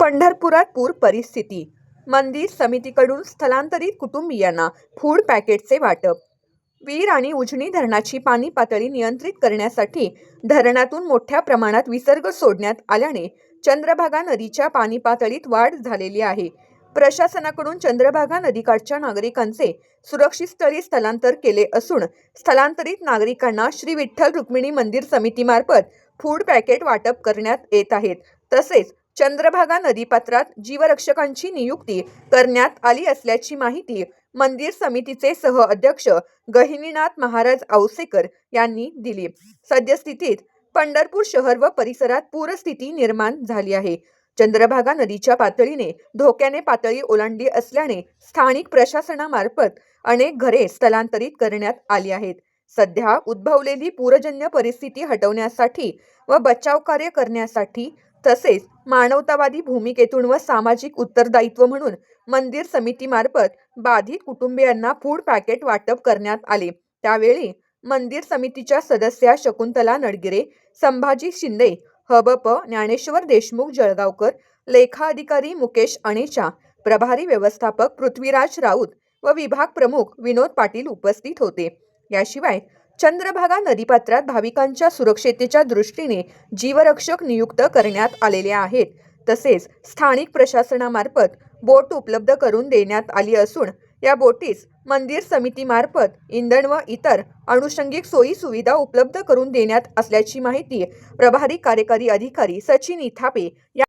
पंढरपुरात पूर परिस्थिती. मंदिर समितीकडून स्थलांतरित कुटुंबियांना फूड पॅकेटचे वाटप. वीर आणि उजनी धरणाची पाणी पातळी नियंत्रित करण्यासाठी धरणातून मोठ्या प्रमाणात विसर्ग सोडण्यात आल्याने चंद्रभागा नदीच्या पाणी पातळीत वाढ झालेली आहे. प्रशासनाकडून चंद्रभागा नदीकाठच्या नागरिकांचे सुरक्षित स्थळी स्थलांतर केले असून स्थलांतरित नागरिकांना श्री विठ्ठल रुक्मिणी मंदिर समितीमार्फत फूड पॅकेट वाटप करण्यात येत आहेत तसेच चंद्रभागा नदीपात्रात जीवरक्षकांची नियुक्ती करण्यात आली असल्याची माहिती मंदिर समितीचे सह अध्यक्ष गहिनीनाथ महाराज औसेकर यांनी दिली. सद्यस्थितीत पंढरपूर शहर व परिसरात पूरस्थिती निर्माण झाली आहे. चंद्रभागा नदीच्या पातळीने धोक्याने पातळी ओलांडली असल्याने स्थानिक प्रशासनामार्फत अनेक घरे स्थलांतरित करण्यात आली आहेत. सध्या उद्भवलेली पूरजन्य परिस्थिती हटवण्यासाठी व बचाव कार्य करण्यासाठी तसेच मानवतावादी भूमिकेतून व सामाजिक उत्तरदायित्व म्हणून मंदिर समितीमार्फत बाधित कुटुंबियांना फूड पॅकेट वाटप करण्यात आले. त्यावेळी मंदिर समितीच्या सदस्या शकुंतला नडगिरे संभाजी शिंदे हबप ज्ञानेश्वर देशमुख जळगावकर लेखा अधिकारी मुकेश अणेचा प्रभारी व्यवस्थापक पृथ्वीराज राऊत व विभाग प्रमुख विनोद पाटील उपस्थित होते. याशिवाय चंद्रभागा नदीपात्रात भाविकांच्या सुरक्षेतेच्या दृष्टीने जीवरक्षक नियुक्त करण्यात आलेले आहेत. तसेच स्थानिक प्रशासनामार्फत बोट उपलब्ध करून देण्यात आली असून या बोटीस मंदिर समितीमार्फत इंधन व इतर अनुषंगिक सोयी सुविधा उपलब्ध करून देण्यात असल्याची माहिती प्रभारी कार्यकारी अधिकारी सचिन इथापे या